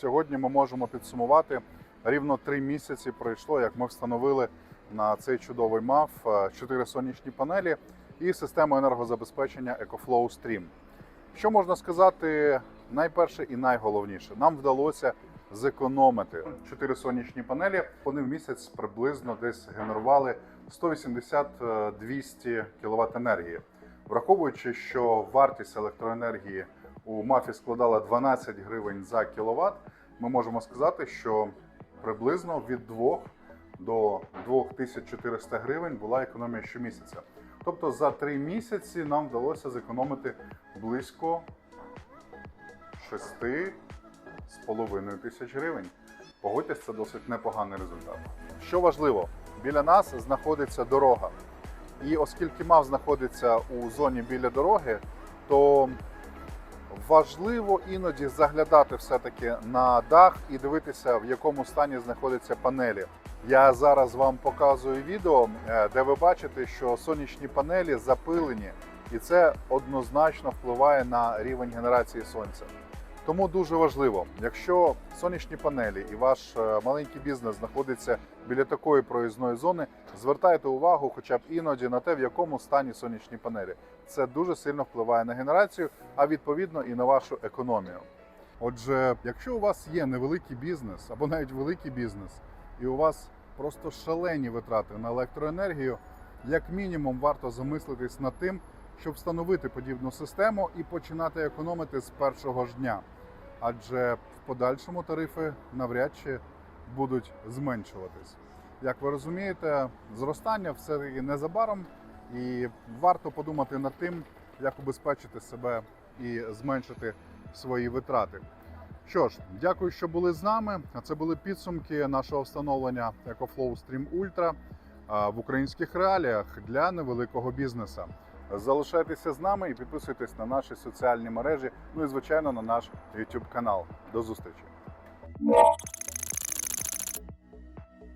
Сьогодні ми можемо підсумувати рівно три місяці пройшло, як ми встановили на цей чудовий МАФ е, чотири сонячні панелі і систему енергозабезпечення EcoFlow Stream. Що можна сказати, найперше і найголовніше, нам вдалося зекономити чотири сонячні панелі. Вони в місяць приблизно десь генерували 180-200 кВт енергії. Враховуючи, що вартість електроенергії у МАФі складала 12 гривень за кіловат, ми можемо сказати, що приблизно від 2 до 2400 гривень була економія щомісяця. Тобто за 3 місяці нам вдалося зекономити близько 6,5 тисяч гривень. Погодьтесь, це досить непоганий результат. Що важливо, біля нас знаходиться дорога. І оскільки МАВ знаходиться у зоні біля дороги, то важливо іноді заглядати все-таки на дах і дивитися, в якому стані знаходяться панелі. Я зараз вам показую відео, е, де ви бачите, що сонячні панелі запилені, і це однозначно впливає на рівень генерації сонця. Тому дуже важливо, якщо сонячні панелі і ваш е, маленький бізнес знаходиться біля такої проїзної зони, звертайте увагу хоча б іноді на те, в якому стані сонячні панелі. Це дуже сильно впливає на генерацію, а відповідно і на вашу економію. Отже, якщо у вас є невеликий бізнес або навіть великий бізнес, і у вас просто шалені витрати на електроенергію, як мінімум варто замислитись над тим, щоб встановити подібну систему і починати економити з першого ж дня. Адже в подальшому тарифи навряд чи будуть зменшуватись. Як ви розумієте, зростання все таки незабаром, і варто подумати над тим, як убезпечити себе і зменшити свої витрати. Що ж, дякую, що були з нами. Це були підсумки нашого встановлення EcoFlow Stream Ultra в українських реаліях для невеликого бізнесу. Залишайтеся з нами і підписуйтесь на наші соціальні мережі. Ну і звичайно на наш YouTube канал. До зустрічі.